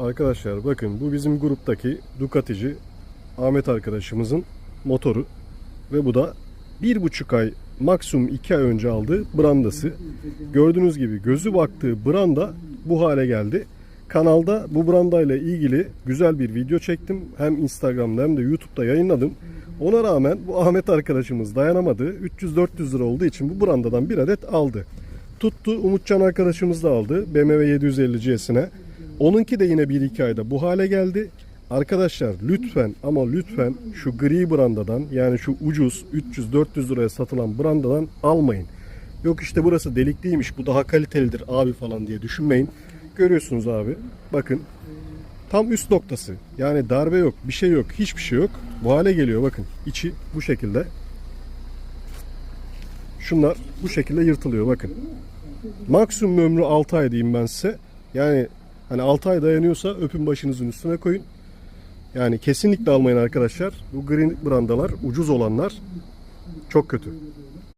Arkadaşlar bakın bu bizim gruptaki Ducati'ci Ahmet arkadaşımızın motoru ve bu da bir buçuk ay maksimum iki ay önce aldığı brandası. Gördüğünüz gibi gözü baktığı branda bu hale geldi. Kanalda bu branda ile ilgili güzel bir video çektim. Hem Instagram'da hem de YouTube'da yayınladım. Ona rağmen bu Ahmet arkadaşımız dayanamadı. 300-400 lira olduğu için bu brandadan bir adet aldı. Tuttu Umutcan arkadaşımız da aldı BMW 750 C'sine. Onunki de yine 1-2 ayda bu hale geldi. Arkadaşlar lütfen ama lütfen şu gri brandadan yani şu ucuz 300-400 liraya satılan brandadan almayın. Yok işte burası delikliymiş bu daha kalitelidir abi falan diye düşünmeyin. Görüyorsunuz abi bakın tam üst noktası yani darbe yok bir şey yok hiçbir şey yok. Bu hale geliyor bakın içi bu şekilde. Şunlar bu şekilde yırtılıyor bakın. Maksimum ömrü 6 ay diyeyim ben size. Yani hani 6 ay dayanıyorsa öpün başınızın üstüne koyun. Yani kesinlikle almayın arkadaşlar. Bu green brandalar ucuz olanlar çok kötü.